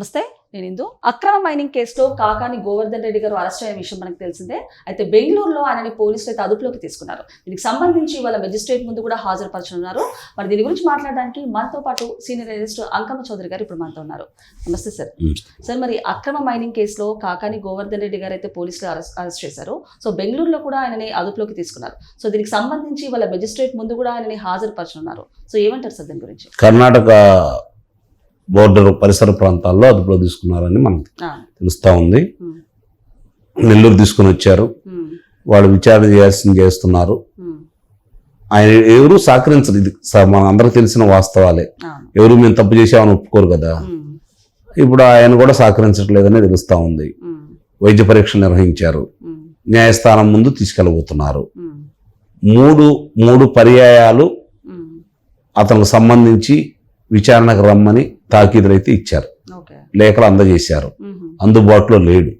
నమస్తే. నేను ఇందు. అక్రమ మైనింగ్ కేసులో కాకాని గోవర్ధన్ రెడ్డి గారు అరెస్ట్ అయిన విషయం మనకు తెలిసిందే. అయితే బెంగళూరులో ఆయనని పోలీసులు అయితే అదుపులోకి తీసుకున్నారు. దీనికి సంబంధించి వాళ్ళ మెజిస్ట్రేట్ ముందు కూడా హాజరుపరచనున్నారు. మరి దీని గురించి మాట్లాడడానికి మనతో పాటు సీనియర్ ఎడిటర్ అంకమ్మ చౌదరి గారు ఇప్పుడు మనతో ఉన్నారు. నమస్తే సార్. సార్ మరి అక్రమ మైనింగ్ కేసులో కాకాని గోవర్ధన్ రెడ్డి గారు అయితే పోలీసులు అరెస్ట్ అరెస్ట్ చేశారు. సో బెంగళూరులో కూడా ఆయనని అదుపులోకి తీసుకున్నారు. సో దీనికి సంబంధించి వాళ్ళ మెజిస్ట్రేట్ ముందు కూడా ఆయనని హాజరుపరచనున్నారు. సో ఏమంటారు సార్ దీని గురించి? కర్ణాటక బోర్డర్ పరిసర ప్రాంతాల్లో అదుపులో తీసుకున్నారని మనకు ఆ, తెలుస్తూ ఉంది. నెల్లూరు తీసుకుని వచ్చారు. వాళ్ళు విచారణ చేయాల్సింది చేస్తున్నారు. ఆయన ఎవరు సహకరించరు ఇది మన అందరికి తెలిసిన వాస్తవాలే. ఎవరు మేము తప్పు చేసామని ఒప్పుకోరు కదా. ఇప్పుడు ఆయన కూడా సహకరించట్లేదని తెలుస్తూ ఉంది. వైద్య పరీక్షలు నిర్వహించారు. న్యాయస్థానం ముందు తీసుకెళ్ళబోతున్నారు. మూడు మూడు పర్యాయాలు. అతనికి సంబంధించి విచారణకు రమ్మని తాకీదులు అయితే ఇచ్చారు లేఖలు అందజేశారు. అందుబాటులో లేడు.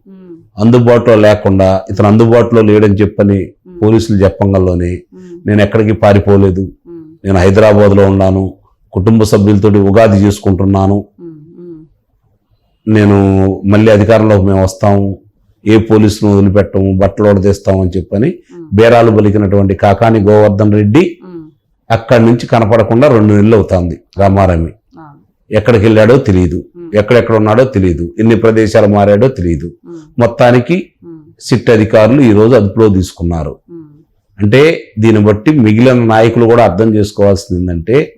అందుబాటులో లేకుండా ఇతను అందుబాటులో లేడని చెప్పని. పోలీసులు చెప్పంగల్లోనే. నేను ఎక్కడికి పారిపోలేదు. నేను హైదరాబాద్లో ఉన్నాను కుటుంబ సభ్యులతోటి ఉగాది చేసుకుంటున్నాను. నేను మళ్ళీ అధికారంలోకి మేము వస్తాము ఏ పోలీసును వదిలిపెట్టము బట్టలు వడదీస్తాము అని చెప్పని. బేరాలు పలికినటువంటి కాకాని గోవర్ధన్ రెడ్డి. అక్కడి నుంచి కనపడకుండా రెండు నెలలు అవుతుంది రామారామి. ఎక్కడికి వెళ్ళాడో తెలియదు. ఎక్కడెక్కడ ఉన్నాడో తెలియదు ఎన్ని ప్రదేశాలు మారాడో తెలియదు. మొత్తానికి. సిట్ అధికారులు ఈ రోజు అదుపులో తీసుకున్నారు. అంటే దీన్ని బట్టి మిగిలిన నాయకులు కూడా అర్థం చేసుకోవాల్సింది ఏంటంటే.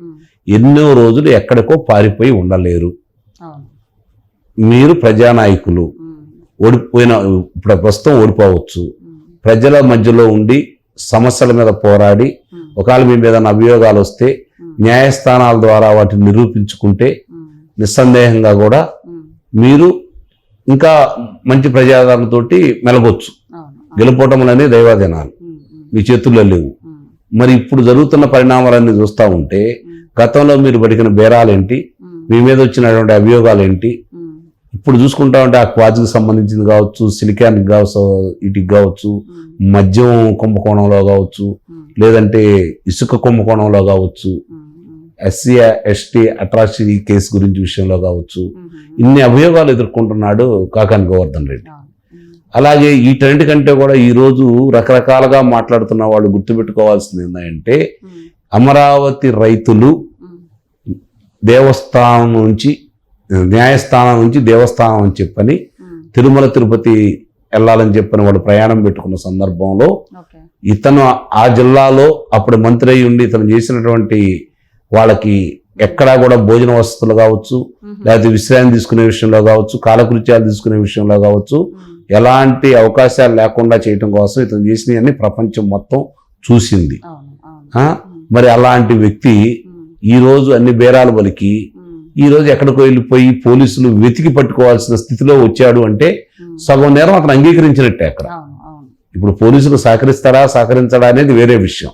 ఎన్నో రోజులు ఎక్కడికో పారిపోయి ఉండలేరు. మీరు ప్రజానాయకులు. ఓడిపోయిన ఇప్పుడు ప్రస్తుతం ఓడిపోవచ్చు. ప్రజల మధ్యలో ఉండి సమస్యల మీద పోరాడి. ఒకవేళ మీ మీద అభియోగాలు వస్తే. న్యాయస్థానాల ద్వారా వాటిని నిరూపించుకుంటే. నిస్సందేహంగా కూడా. మీరు ఇంకా మంచి ప్రజాదరణతోటి మెలగొచ్చు అనేది దైవాధీనాలు. మీ చేతుల్లో లేవు. మరి ఇప్పుడు జరుగుతున్న పరిణామాలన్నీ చూస్తూ ఉంటే. గతంలో మీరు పడికిన బేరాలేంటి. మీ మీద వచ్చినటువంటి అభియోగాలు ఏంటి మ్మ్. ఇప్పుడు చూసుకుంటా ఉంటే ఆ క్వాజ్కి సంబంధించింది కావచ్చు సిలికాన్ కావచ్చు ఇటుకి కావచ్చు. మద్యం కుంభకోణంలో కావచ్చు. లేదంటే ఇసుక కుంభకోణంలో కావచ్చు. ఎస్సీ ఎస్టీ అట్రాసిటీ కేసు గురించి విషయంలో కావచ్చు. ఇన్ని అభియోగాలు ఎదుర్కొంటున్నాడు కాకాని గోవర్ధన్ రెడ్డి. అలాగే ఈ ట్రెండ్ కంటే కూడా ఈ రోజు రకరకాలుగా మాట్లాడుతున్న వాళ్ళు గుర్తుపెట్టుకోవాల్సింది ఏంటంటే. అమరావతి రైతులు. దేవస్థానం నుంచి న్యాయస్థానం నుంచి దేవస్థానం అని చెప్పని. తిరుమల తిరుపతి వెళ్ళాలని చెప్పని వాళ్ళు ప్రయాణం పెట్టుకున్న సందర్భంలో ఇతను ఆ జిల్లాలో అప్పుడు మంత్రి అయి ఉండి ఇతను చేసినటువంటి వాళ్ళకి ఎక్కడా కూడా భోజన వసతులు కావచ్చు. లేకపోతే విశ్రాంతి తీసుకునే విషయంలో కావచ్చు కాలకృత్యాలు తీసుకునే విషయంలో కావచ్చు. ఎలాంటి అవకాశాలు లేకుండా చేయటం కోసం ఇతను చేసినవన్నీ ప్రపంచం మొత్తం చూసింది? మరి అలాంటి వ్యక్తి మ్మ్. ఈ రోజు అన్ని బేరాలు పలికి మ్మ్. ఈ రోజు ఎక్కడికో వెళ్ళిపోయి పోలీసులు వెతికి పట్టుకోవాల్సిన స్థితిలో వచ్చాడు అంటే. సగం నేరం అతను అంగీకరించినట్టే అక్కడ. ఇప్పుడు పోలీసులు సహకరిస్తాడా సహకరించడా అనేది వేరే విషయం.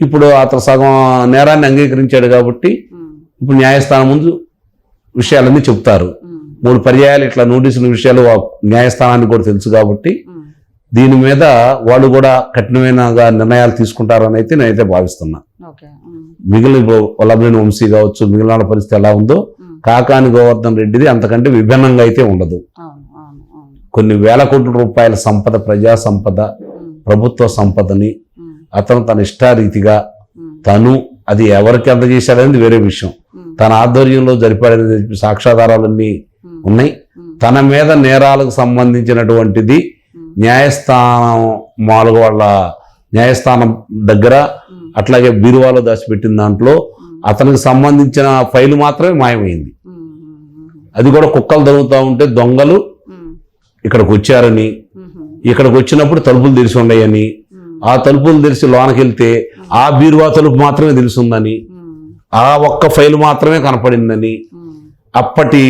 ఇప్పుడు అతను సగం నేరాన్ని అంగీకరించాడు కాబట్టి. ఇప్పుడు న్యాయస్థానం ముందు విషయాలన్నీ చెప్తారు. మూడు పర్యాయాలు ఇట్లా నోటీసుల విషయాలు న్యాయస్థానానికి కూడా తెలుసు కాబట్టి. దీని మీద వాళ్ళు కూడా కఠినమైన నిర్ణయాలు తీసుకుంటారని అయితే నేనైతే భావిస్తున్నా. మిగిలిన వల్లభనేని వంశీ కావచ్చు మిగిలిన పరిస్థితి ఎలా ఉందో. కాకాని గోవర్ధన్ రెడ్డిది అంతకంటే విభిన్నంగా అయితే ఉండదు. కొన్ని వేల కోట్ల రూపాయల సంపద ప్రజా సంపద ప్రభుత్వ సంపదని అతను తన ఇష్టారీతిగా తను అది ఎవరికి అందజేశాడనేది వేరే విషయం. తన ఆధ్వర్యంలో జరిపాడని సాక్ష్యాధారాలన్నీ ఉన్నాయి. తన మీద నేరాలకు సంబంధించినటువంటిది న్యాయస్థానం మాలుగు వాళ్ళ న్యాయస్థానం దగ్గర అట్లాగే బీరువాలో దాచిపెట్టిన దాంట్లో అతనికి సంబంధించిన ఫైలు మాత్రమే మాయమైంది. అది కూడా కుక్కలు దొరుకుతూ ఉంటే దొంగలు ఇక్కడికి వచ్చారని. ఇక్కడికి వచ్చినప్పుడు తలుపులు తెరిచి ఉన్నాయని. ఆ తలుపులు తెరిచి లోనకి వెళ్తే ఆ బీరువా తలుపు మాత్రమే తెలుసుందని. ఆ ఒక్క ఫైల్ మాత్రమే కనపడిందని. అప్పటి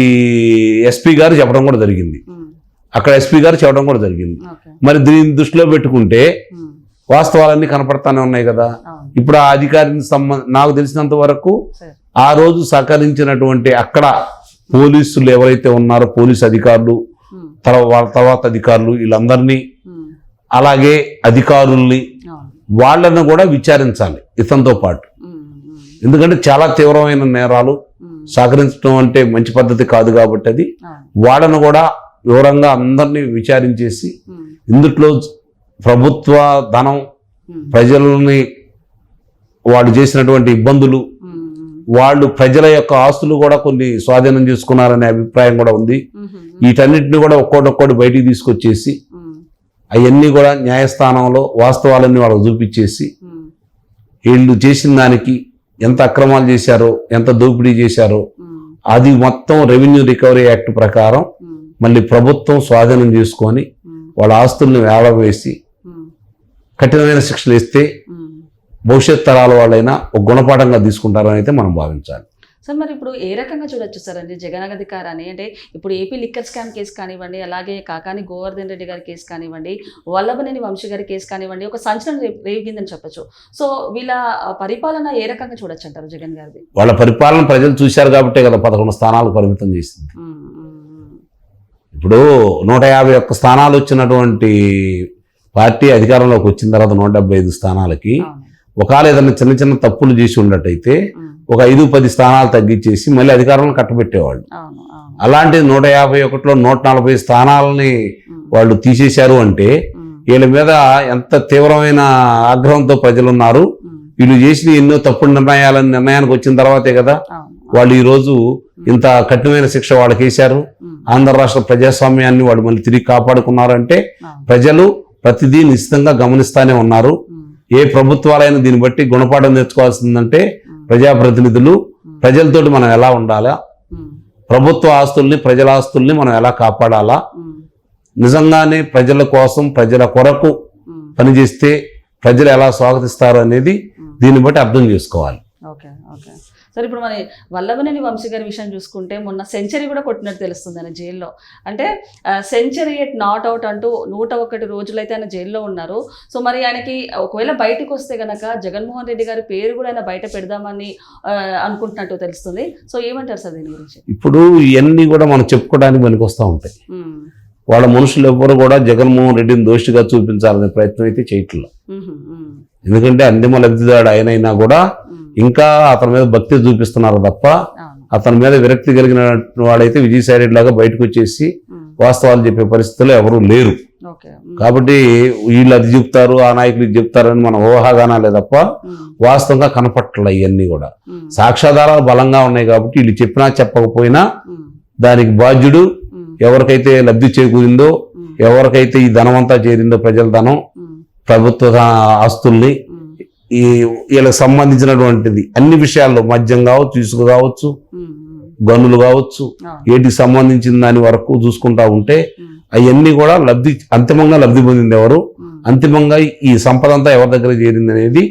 ఎస్పీ గారు చెప్పడం కూడా జరిగింది. అక్కడ ఎస్పీ గారు చెప్పడం కూడా జరిగింది మరి దీన్ని దృష్టిలో పెట్టుకుంటే. వాస్తవాలన్నీ కనపడతానే ఉన్నాయి కదా. ఇప్పుడు ఆ అధికారిని సంబంధ నాకు తెలిసినంత వరకు ఆ రోజు సహకరించినటువంటి అక్కడ పోలీసులు ఎవరైతే ఉన్నారో పోలీసు అధికారులు మ్మ్. తర్వా- వాళ్ళ తర్వాత అధికారులు వీళ్ళందరినీ. అలాగే అధికారుల్ని. వాళ్ళను కూడా విచారించాలి ఇతనితో పాటు. ఎందుకంటే చాలా తీవ్రమైన నేరాలు. సహకరించడం అంటే మంచి పద్ధతి కాదు కాబట్టి అది. వాళ్ళను కూడా వివరంగా అందరినీ విచారించేసి ఇందుట్లో ప్రభుత్వ ధనం ప్రజల్ని వాళ్ళు చేసినటువంటి ఇబ్బందులు వాళ్ళు ప్రజల యొక్క ఆస్తులు కూడా కొన్ని స్వాధీనం చేసుకున్నారనే అభిప్రాయం కూడా ఉంది. వీటన్నిటిని కూడా ఒక్కోటొక్కోటి బయటికి తీసుకొచ్చేసి అవన్నీ కూడా న్యాయస్థానంలో వాస్తవాలన్నీ వాళ్ళకి చూపించేసి వీళ్ళు చేసిన దానికి ఎంత అక్రమాలు చేశారో ఎంత దోపిడీ చేశారో అది మొత్తం రెవెన్యూ రికవరీ యాక్ట్ ప్రకారం మళ్ళీ ప్రభుత్వం స్వాధీనం చేసుకొని వాళ్ళ ఆస్తుల్ని వేలవేసి కఠినమైన శిక్షలు ఇస్తే. భవిష్యత్ తరాల వాళ్ళైనా ఒక గుణపాఠంగా తీసుకుంటారని అయితే మనం భావించాలి. సార్ మరి ఇప్పుడు ఏ రకంగా చూడొచ్చు సార్ అండి జగన్ అధికారాన్ని? అంటే ఇప్పుడు ఏపీ లిక్కర్ స్కామ్ కేసు కానివ్వండి అలాగే కాకాని గోవర్ధన్ రెడ్డి గారి కేసు కానివ్వండి వల్లభనేని వంశీ గారి కేసు కానివ్వండి ఒక సంచలనం రేగిందని చెప్పొచ్చు. సో వీళ్ళ పరిపాలన ఏ రకంగా చూడొచ్చు అంటారు జగన్ గారిది? వాళ్ళ పరిపాలన ప్రజలు చూశారు కాబట్టే కదా పదకొండు స్థానాలు పరిమితం చేసింది. ఇప్పుడు నూట యాభై ఒక్క స్థానాలు వచ్చినటువంటి పార్టీ అధికారంలోకి వచ్చిన తర్వాత నూట డెబ్బై ఐదు స్థానాలకి. ఒకవేళ ఏదైనా చిన్న చిన్న తప్పులు చేసి ఉన్నట్టయితే ఒక ఐదు పది స్థానాలు తగ్గించేసి మళ్ళీ అధికారంలో కట్టబెట్టేవాళ్ళు. అలాంటి నూట యాభై ఒకటిలో నూట నలభై స్థానాలని వాళ్ళు తీసేశారు అంటే వీళ్ళ మీద ఎంత తీవ్రమైన ఆగ్రహంతో ప్రజలు ఉన్నారు వీళ్ళు చేసిన ఎన్నో తప్పుడు నిర్ణయాలని నిర్ణయానికి వచ్చిన తర్వాతే కదా వాళ్ళు ఈ రోజు ఇంత కఠినమైన శిక్ష వాళ్ళకి వేశారు ఆంధ్ర రాష్ట్ర ప్రజాస్వామ్యాన్ని వాళ్ళు మళ్ళీ తిరిగి కాపాడుకున్నారంటే ప్రజలు ప్రతిదీ నిశ్చితంగా గమనిస్తానే ఉన్నారు. ఏ ప్రభుత్వాలైనా దీన్ని బట్టి గుణపాఠం నేర్చుకోవాల్సిందంటే ప్రజాప్రతినిధులు. ప్రజలతోటి మనం ఎలా ఉండాలా? ప్రభుత్వ ఆస్తుల్ని ప్రజల ఆస్తుల్ని మనం ఎలా కాపాడాలా? నిజంగానే ప్రజల కోసం ప్రజల కొరకు పనిచేస్తే ప్రజలు ఎలా స్వాగతిస్తారు అనేది దీన్ని బట్టి అర్థం చేసుకోవాలి. Okay okay. సరే ఇప్పుడు మరి వల్లభనేని వంశీ గారి విషయం చూసుకుంటే మొన్న సెంచరీ కూడా కొట్టినట్టు తెలుస్తుంది ఆయన జైల్లో. అంటే సెంచరీ ఎట్ నాట్ అవుట్ అంటూ నూట ఒకటి రోజులైతే ఆయన జైల్లో ఉన్నారు. సో మరి ఆయనకి ఒకవేళ బయటకు వస్తే గనక జగన్మోహన్ రెడ్డి గారి పేరు కూడా ఆయన బయట పెడదామని అనుకుంటున్నట్టు తెలుస్తుంది. సో ఏమంటారు సార్ దీని గురించి? ఇప్పుడు ఇవన్నీ కూడా మనం చెప్పుకోవడానికి పనికొస్తూ ఉంటాయి. ఉమ్, వాళ్ళ మనుషులు ఎవ్వరు కూడా జగన్మోహన్ రెడ్డిని దోషిగా చూపించాలనే ప్రయత్నం అయితే చేయట్లేదు. ఎందుకంటే అంతిమ లబ్ధిదాడు ఆయనైనా కూడా ఇంకా అతని మీద భక్తి చూపిస్తున్నారు తప్ప అతని మీద విరక్తి కలిగిన వాడైతే విజయసాయి రెడ్డి లాగా బయటకు వచ్చేసి వాస్తవాలు చెప్పే పరిస్థితుల్లో ఎవరు లేరు. కాబట్టి వీళ్ళు అది చెప్తారు ఆ నాయకులు ఇది చెప్తారని మన ఊహాగానాలే తప్ప వాస్తవంగా కనపట్ల ఇవన్నీ కూడా. సాక్ష్యాధారాలు బలంగా ఉన్నాయి కాబట్టి వీళ్ళు చెప్పినా చెప్పకపోయినా దానికి బాధ్యుడు ఎవరికైతే లబ్ధి చేకూరిందో ఎవరికైతే ఈ ధనమంతా చేరిందో ప్రజల ధనం ప్రభుత్వ ఆస్తుల్ని ఈ వీళ్ళకి సంబంధించినటువంటిది అన్ని విషయాల్లో మద్యం కావచ్చు ఇసుక కావచ్చు గనులు కావచ్చు వీటికి సంబంధించిన దాని వరకు చూసుకుంటా ఉంటే అవన్నీ కూడా లబ్ధి అంతిమంగా లబ్ధి పొందింది ఎవరు? అంతిమంగా ఈ సంపద అంతా ఎవరి దగ్గర చేరింది అనేది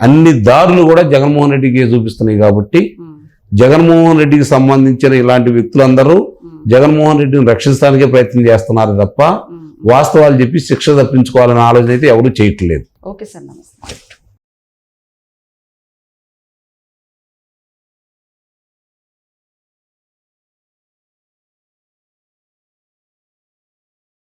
అన్ని దారులు కూడా జగన్మోహన్ రెడ్డికి చూపిస్తున్నాయి కాబట్టి జగన్మోహన్ రెడ్డికి సంబంధించిన ఇలాంటి వ్యక్తులందరూ జగన్మోహన్ రెడ్డిని రక్షించడానికే ప్రయత్నం చేస్తున్నారు తప్ప. వాస్తవాలు చెప్పి శిక్ష తప్పించుకోవాలనే ఆలోచన అయితే ఎవరు చేయట్లేదు. ఓకే సార్ నమస్తే.